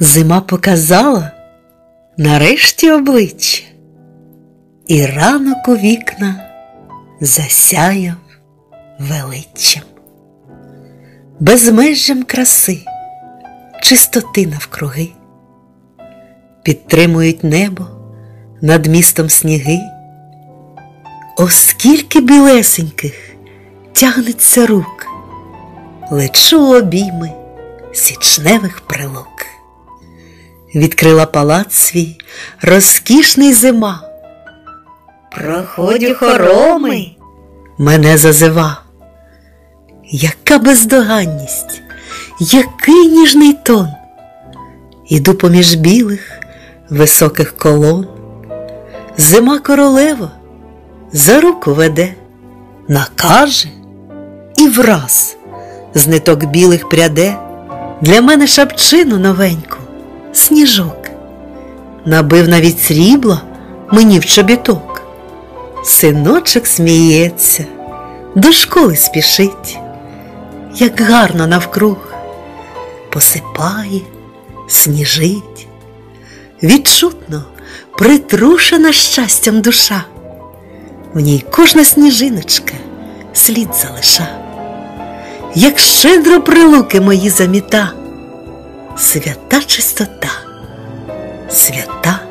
Зима показала нарешті обличчя, і ранок у вікна засяяв величчям, безмежжям краси, чистоти навкруги, підтримують небо над містом сніги, оскільки білесеньких тягнеться рук, лечу обійми січневих прилук. Відкрила палац свій розкішний зима. Проходю хороми, Мене зазива. Яка бездоганність, який ніжний тон. Іду поміж білих високих колон. Зима королева за руку веде, накаже і враз з ниток білих пряде для мене шапчину новеньку, сніжок. Набив навіть срібла мені в чобіток. Синочок сміється, до школи спішить, як гарно навкруг, посипає, сніжить, відчутно притрушена щастям душа, в ній кожна сніжиночка слід залиша, як щедро прилуки мої заміта, свята чистота, свята